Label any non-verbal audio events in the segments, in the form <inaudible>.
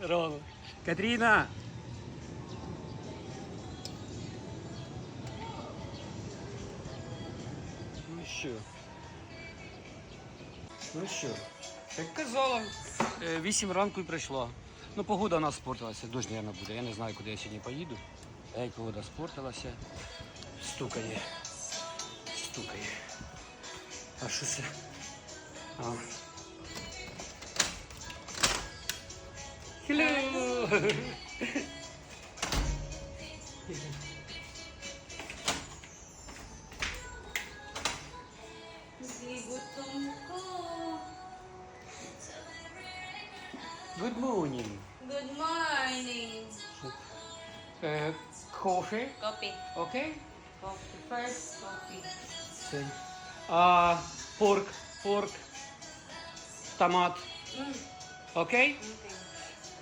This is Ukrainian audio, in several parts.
Рома. Катріна! Ну що? Ну що? Як казала, е, 8 ранку і прийшла. Ну, погода у нас спортилася, дощ, мабуть, буде. Я не знаю, куди я сьогодні поїду. Ей, погода спортилася. Стукає. Стукає. А що це? А. Hello! Good morning. Good morning. Uh, coffee? Coffee. Okay? Coffee. First coffee. Then, uh, pork, pork, tomato. Mm. Okay? Mm, okay.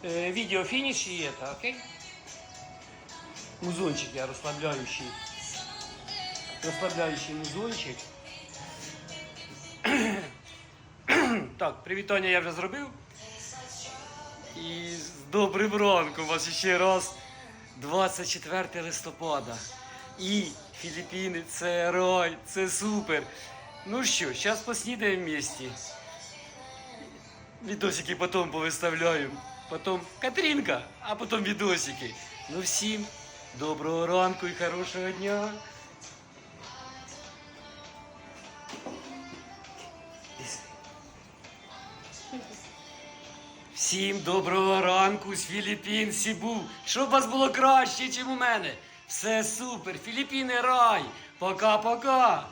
Э, видео финиш и это, окей? Музончик я расслабляющий. Расслабляющий музончик. <coughs> так, привітання я вже зробив. І з добрим ранком вас ще раз 24 листопада. І Філіппіни це рай, це супер. Ну що, зараз поснідаємо вместе. Відосики потім повиставляю. Потім Катрінка, а потім відосики. Ну всім доброго ранку і хорошого дня. Всім доброго ранку з Філіппін, Сібу. Щоб вас було краще, ніж у мене. Все супер. Філіппіни рай. Пока-пока.